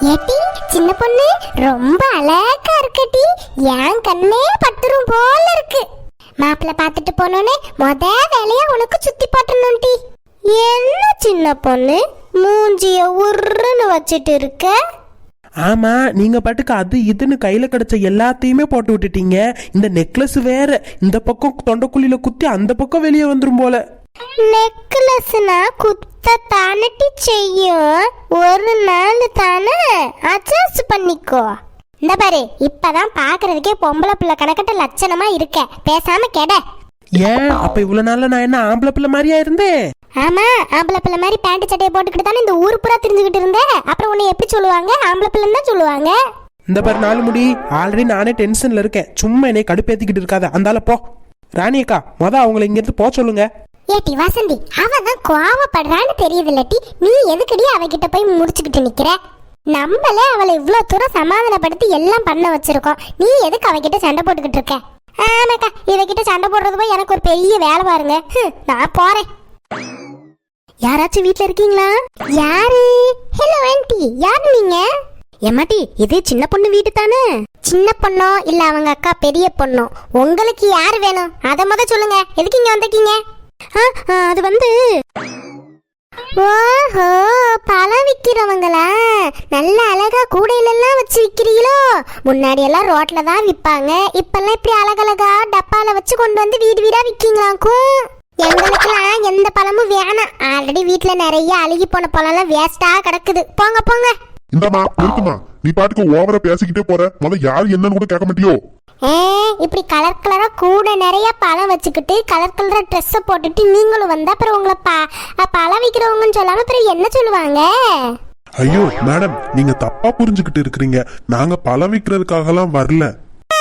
ஏட்டி சின்ன பொண்ணு ரொம்ப அழகா இருக்கட்டி. என் கண்ணே பட்டுரும் போல இருக்கு. மாப்பிள்ள பார்த்துட்டு போனோனே மொத வேலையா உனக்கு சுத்தி போட்டணும்டி. என்ன சின்ன பொண்ணு மூஞ்சிய உருன்னு வச்சிட்டு இருக்க? ஆமா நீங்க பாட்டுக்கு அது இதுன்னு கையில கிடைச்ச எல்லாத்தையுமே போட்டு விட்டுட்டீங்க. இந்த நெக்லஸ் வேற இந்த பக்கம் தொண்டைக்குழியில குத்தி அந்த பக்கம் வெளியே வந்துரும் போல. நெக்லஸ்னா குத்த தானட்டி செய்யும். ஒரு நாள் தானே? அட்ஜஸ்ட் பண்ணிக்கோ. இந்த பாரு இப்பதான் பாக்குறதுக்கே பொம்பளை பிள்ளை கணக்கட்ட லட்சணமா இருக்க. பேசாம கெட. ஏன்? அப்ப இவ்வளவு நாள்ல நான் என்ன ஆம்பளை பிள்ளை மாதிரியா இருந்தேன்? ஆமா ஆம்பளை பிள்ளை மாதிரி பேண்ட் சட்டையை போட்டுக்கிட்டு தானே இந்த ஊர் பூரா தெரிஞ்சுக்கிட்டு இருந்த அப்புறம் உன்னை எப்படி சொல்லுவாங்க? ஆம்பளை பிள்ளைன்னு தான் சொல்லுவாங்க. இந்த பாரு நாலு முடி. ஆல்ரெடி நானே டென்ஷன்ல இருக்கேன். சும்மா என்னை கடுப்பேத்திக்கிட்டு இருக்காத. அந்தால போ. ராணி அக்கா மொத அவங்கள இங்க இருந்து போக சொல்லுங்க. ஏட்டி வசந்தி அவ தான் கோவப்படுறான்னு தெரியுது இல்லட்டி நீ எதுக்கடி அவகிட்ட போய் முடிச்சுக்கிட்டு நிக்கிற? நம்மளே அவளை இவ்ளோ தூரம் சமாதானப்படுத்தி எல்லாம் பண்ண வச்சிருக்கோம். நீ எதுக்கு அவகிட்ட சண்டை போட்டுக்கிட்டு இருக்க? ஆமாக்கா இவகிட்ட சண்டை போடுறது போய் எனக்கு ஒரு பெரிய வேலை பாருங்க. நான் போறேன். யாராச்சும் வீட்ல இருக்கீங்களா? யாரு? ஹலோ ஆண்டி யாரு நீங்க? ஏமாட்டி இது சின்ன பொண்ணு வீடு தானே? சின்ன பொண்ணோ இல்ல அவங்க அக்கா பெரிய பொண்ணோ? உங்களுக்கு யார் வேணும்? அதை முத சொல்லுங்க. எதுக்கு இங்க வந்திருக்கீங்க? அது வந்து ஓஹோ பழம் விக்கிறவங்களா? நல்ல அழகா கூடையிலெல்லாம் வச்சு விக்கிறீங்களோ? முன்னாடி எல்லாம் ரோட்ல தான் விற்பாங்க. இப்பெல்லாம் இப்படி அழகழகா டப்பால வச்சு கொண்டு வந்து வீடு வீடா விற்கீங்களாக்கும்? எங்களுக்கெல்லாம் எந்த பழமும் வேணாம். ஆல்ரெடி வீட்ல நிறைய அழுகி போன பழம்லாம் வேஸ்டா கிடக்குது. போங்க போங்க. இந்தாம்மா நிறுத்துமா நீ பாட்டுக்கு ஓவரா பேசிக்கிட்டே போற. முத யார் என்னன்னு கூட கேட்க மாட்டியோ? ஏ இப்படி கலர் கலரா கூட நிறைய பழம் வச்சுக்கிட்டு கலர் கலரா ட்ரெஸ்ஸை போட்டுட்டு நீங்களும் வந்தா அப்புறம் உங்களை ப பழம் விற்கிறவங்கன்னு சொல்லாம அப்புறம் என்ன சொல்லுவாங்க? ஐயோ மேடம் நீங்க தப்பா புரிஞ்சுக்கிட்டு இருக்கிறீங்க. நாங்க பழம் விற்கிறதுக்காகலாம் வரல. ஆ,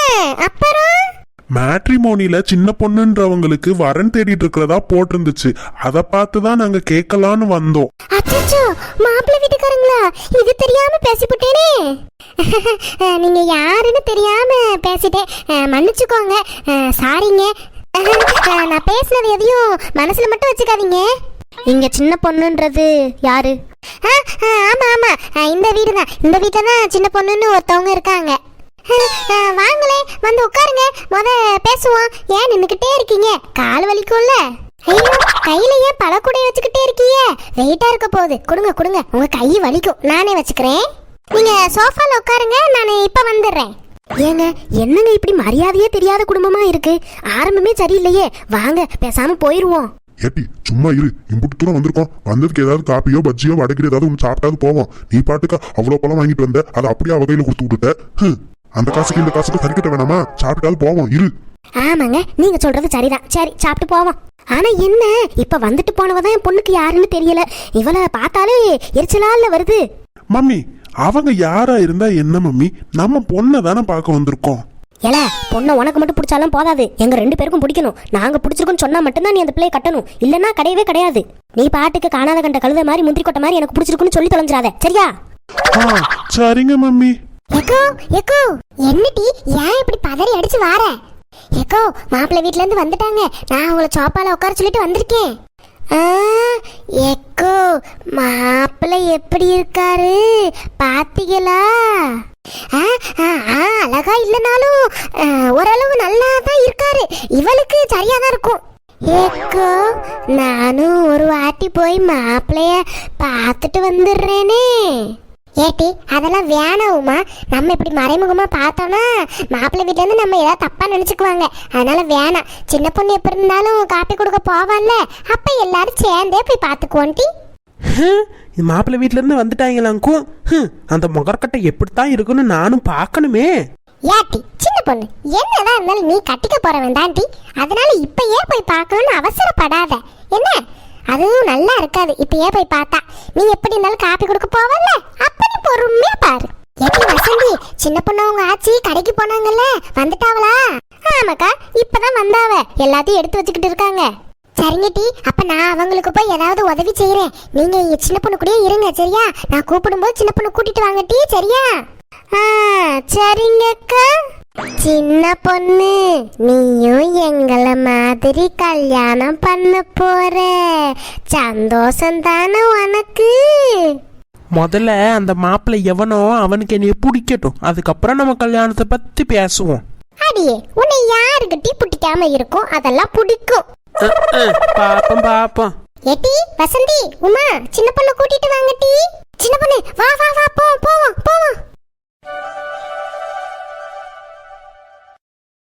அப்புறம் சின்ன பொண்ணுன்றவங்களுக்கு வரன் தேடிட்டு இருக்கிறதா போட்டிருந்துச்சு. அதை பார்த்து தான் நாங்க கேட்கலான்னு வந்தோம். அச்சோ மாப்பிள்ளை வீட்டுக்காரங்களா? இது தெரியாம பேசிவிட்டேனே நீங்க யாருன்னு தெரியாம பேசிட்டேன் மன்னிச்சுக்கோங்க. சாரிங்க. நான் பேசினது எதையும் மனசுல மட்டும் வச்சுக்காதீங்க. இங்க சின்ன பொண்ணுன்றது யாரு? ஆமா ஆமா. இந்த வீடு தான் இந்த வீட்டில் தான் சின்ன பொண்ணுன்னு ஒருத்தவங்க இருக்காங்க. வாங்களே வந்து உட்காருங்க. முத பேசுவோம். ஏன் நின்னுக்கிட்டே இருக்கீங்க? கால் வலிக்கும்ல? ஐயோ கையில ஏன் பழக்கூடைய வச்சுக்கிட்டே இருக்கீங்க? வெயிட்டா இருக்க போகுது. கொடுங்க கொடுங்க. உங்க கை வலிக்கும். நானே வச்சுக்கிறேன். நீங்க சோஃபால உட்காருங்க. நான் இப்ப வந்துடுறேன். ஏங்க என்னங்க இப்படி மரியாதையே தெரியாத குடும்பமா இருக்கு? ஆரம்பமே சரியில்லையே. வாங்க பேசாம போயிருவோம். ஏட்டி சும்மா இரு. இம்புட்டு தூரம் வந்திருக்கோம். வந்ததுக்கு ஏதாவது காப்பியோ பஜ்ஜியோ வடக்கிற ஏதாவது ஒன்று சாப்பிட்டாது போவோம். நீ பாட்டுக்கு அவ்வளோ பழம் வாங்கிட்டு வந்த. அதை அப்படியே அவகையில் கொடுத்து விட்டுட்ட. அந்த காசுக்கு இந்த காசுக்கு சரிக்கட்ட வேணாமா? சாப்பிட்டாது போவோம் இரு. ஆமாங்க நீங்க சொல்றது சரிதான். சரி சாப்பிட்டு போவோம். ஆனா என்ன? இப்ப வந்துட்டு போனவதான் என் பொண்ணுக்கு யாருன்னு தெரியல. இவளை பார்த்தாலே எரிச்சலால வருது. மம்மி அவங்க யாரா இருந்தா என்ன மம்மி? நம்ம பொண்ணை தானே பார்க்க வந்திருக்கோம். ஏல பொண்ணை உனக்கு மட்டும் பிடிச்சாலும் போதாது. எங்க ரெண்டு பேருக்கும் பிடிக்கணும். நாங்க பிடிச்சிருக்கோம்னு சொன்னா மட்டும்தான் நீ அந்த பிள்ளைய கட்டணும். இல்லனா கிடையவே கிடையாது. நீ பாட்டுக்கு காணாத கண்ட கழுத மாதிரி முந்திரி கொட்டை மாதிரி எனக்கு பிடிச்சிருக்குன்னு சொல்லி தொலைஞ்சிராத சரியா? சரிங்க மம்மி. எக்கோ எக்கோ என்னடி ஏன் இப்படி பதறி அடிச்சு வார? எக்கோ மாப்பிள்ளை வீட்ல இருந்து வந்துட்டாங்க. நான் அவங்கள சாப்பால உட்கார சொல்லிட்டு வந்திருக்கேன். ஆ, எக்கோ மாப்பிள்ளை எப்படி இருக்காரு? பாத்தீங்களா? ஆ, ஆ, ஆ, அழகா இல்லைனாலும் ஓரளவு நல்லா தான் இருக்காரு. இவளுக்கு சரியா தான் இருக்கும். ஏக்கோ நானும் ஒரு வாட்டி போய் மாப்பிளைய பார்த்துட்டு வந்துடுறேனே. ஏட்டி அதெல்லாம் வேணாவுமா நம்ம இப்படி மறைமுகமா பார்த்தோம்னா மாப்பிள்ளை வீட்ல இருந்து நம்ம ஏதாவது தப்பா நினைச்சுக்குவாங்க. அதனால வேணாம். சின்ன பொண்ணு எப்படி இருந்தாலும் காப்பி கொடுக்க போவான்ல அப்ப எல்லாரும் சேர்ந்தே போய் பார்த்துக்குவோம் டி. ஹம், மாப்பிள்ளை வந்துட்டாங்களாக்கும் ஹம், அந்த முகர்கட்டை எப்படித்தான் இருக்குன்னு நானும் பார்க்கணுமே. ஏட்டி சின்ன பொண்ணு என்னதான் இருந்தாலும் நீ கட்டிக்க போறவன் தாண்டி அதனால இப்பயே போய் பார்க்கணும்னு அவசரப்படாத. என்ன? அதுவும் நல்லா இருக்காது. இப்பயே போய் பார்த்தா. நீ எப்படி இருந்தாலும் காப்பி கொடுக்க போவல அப்படி பொறுமையா பாரு. எப்படி வசந்தி சின்ன பொண்ணு அவங்க ஆச்சி கடைக்கு போனாங்கல்ல? வந்துட்டாவளா? ஆமாக்கா இப்பதான் வந்தாவ. எல்லாத்தையும் எடுத்து வச்சுக்கிட்டு இருக்காங்க. சரிங்க டி அப்ப நான் அவங்களுக்கு போய் ஏதாவது உதவி செய்யறேன் நீங்க இங்க சின்ன பொண்ணு கூடயே இருங்க சரியா? நான் கூப்பிடும்போது சின்ன பொண்ணு கூட்டிட்டு வாங்க டி சரியா? ஆ சரிங்கக்கா. சின்ன பொண்ணு நீயும் எங்கள மாதிரி கல்யாணம் பண்ண போற. சந்தோஷம் தானே உனக்கு? முதல்ல அந்த மாப்பிள்ளை எவனோ அவனுக்கு என்னைய பிடிக்கட்டும். அதுக்கப்புறம் நம்ம கல்யாணத்தை பத்தி பேசுவோம். அடியே உன்னை யாருக்கிட்டி பிடிக்காம இருக்கும் அதெல்லாம் பிடிக்கும். பாப்போம் பாப்போம். ஏட்டி வசந்தி உமா சின்ன பொண்ணு கூட்டிட்டு வாங்க டி. சின்ன பொண்ணு வா வா வா